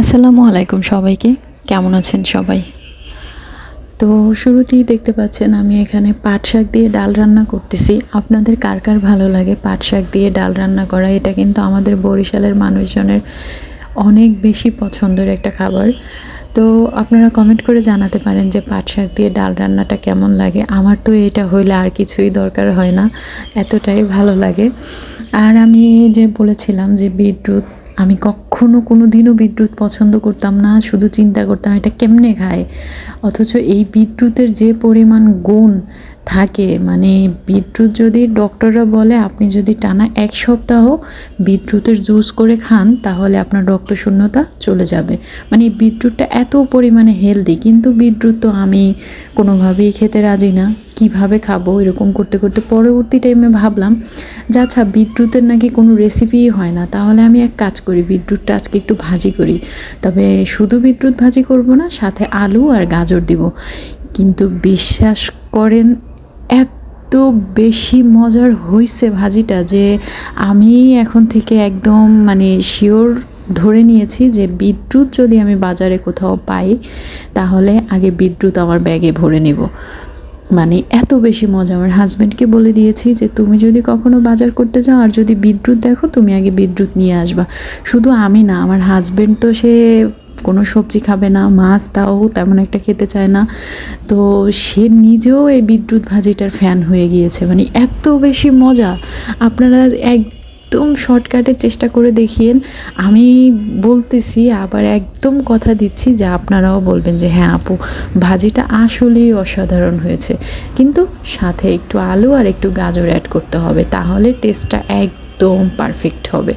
আসসালামু আলাইকুম সবাইকে। কেমন আছেন সবাই? তো শুরুতেই দেখতে পাচ্ছেন আমি এখানে পাট শাক দিয়ে ডাল রান্না করতেছি। আপনাদের কার কার ভালো লাগে পাট শাক দিয়ে ডাল রান্না করা? এটা কিন্তু আমাদের বরিশালের মানুষজনের অনেক বেশি পছন্দের একটা খাবার। তো আপনারা কমেন্ট করে জানাতে পারেন যে পাট শাক দিয়ে ডাল রান্নাটা কেমন লাগে। আমার তো এটা হইলে আর কিছুই দরকার হয় না। এতটাই ভালো লাগে। আর আমি যে বলেছিলাম যে বিটরুট আমি কখনো কোনো দিনও বিদ্যুৎ পছন্দ করতাম না, শুধু চিন্তা করতাম এটা কেমনে খায়। অথচ এই বিদ্যুতের যে পরিমাণ গুণ থাকে মানে বিদ্যুৎ যদি ডক্টররা বলে আপনি যদি টানা এক সপ্তাহ বিদ্যুতের জুস করে খান, তাহলে আপনার রক্ত শূন্যতা চলে যাবে। মানে বিদ্যুৎটা এত পরিমাণে হেলদি কিন্তু বিদ্যুৎ তো আমি কোনোভাবেই খেতে রাজি না। কীভাবে খাব? এরকম করতে করতে পরবর্তী টাইমে ভাবলাম যে আচ্ছা বিদ্যুতের নাকি কোনো রেসিপিই হয় না। তাহলে আমি এক কাজ করি বিদ্যুৎটা আজকে একটু ভাজি করি। তবে শুধু বিদ্যুৎ ভাজি করব না, সাথে আলু আর গাজর দিব। কিন্তু বিশ্বাস করেন, এত বেশি মজার হয়েছে ভাজিটা যে আমি এখন থেকে একদম মানে শিওর ধরে নিয়েছি যে বিদ্যুৎ যদি আমি বাজারে কোথাও পাই, তাহলে আগে বিদ্যুৎ আমার ব্যাগে ভরে নিব। মানে এত বেশি মজা। আমার হাজব্যান্ডকে বলে দিয়েছি যে, তুমি যদি কখনো বাজার করতে যাও আর যদি বিদ্যুৎ দেখো, তুমি আগে বিদ্যুৎ নিয়ে আসবা। শুধু আমি না, আমার হাজব্যান্ড তো সে কোনো সবজি খাবে না, মাছ তাও তেমন একটা খেতে চায় না। তো সে নিজেও এই বিদ্যুৎ ভাজিটার ফ্যান হয়ে গিয়েছে। মানে এত বেশি মজা। আপনারা এক একদম শর্টকাটের চেষ্টা করে দেখিয়েন। আমি বলতেছি, আবার একদম কথা দিচ্ছি যে আপনারাও বলবেন যে হ্যাঁ আপু, ভাজিটা আসলেই অসাধারণ হয়েছে। কিন্তু সাথে একটু আলু আর একটু গাজর অ্যাড করতে হবে, তাহলে টেস্টটা এক একদম পারফেক্ট হবে।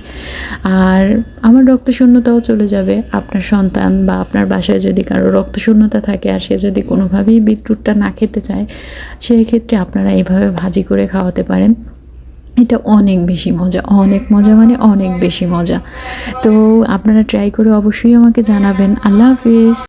আর আমার রক্তশূন্যতাও চলে যাবে। আপনার সন্তান বা আপনার বাসায় যদি কারও রক্তশূন্যতা থাকে আর সে যদি কোনোভাবেই বিদ্যুৎটা না খেতে চায় সেই ক্ষেত্রে আপনারা এইভাবে ভাজি করে খাওয়াতে পারেন। এটা অনেক বেশি মজা, অনেক মজা মানে অনেক বেশি মজা। তো আপনারা ট্রাই করে অবশ্যই আমাকে জানাবেন। আল্লাহ হাফিজ।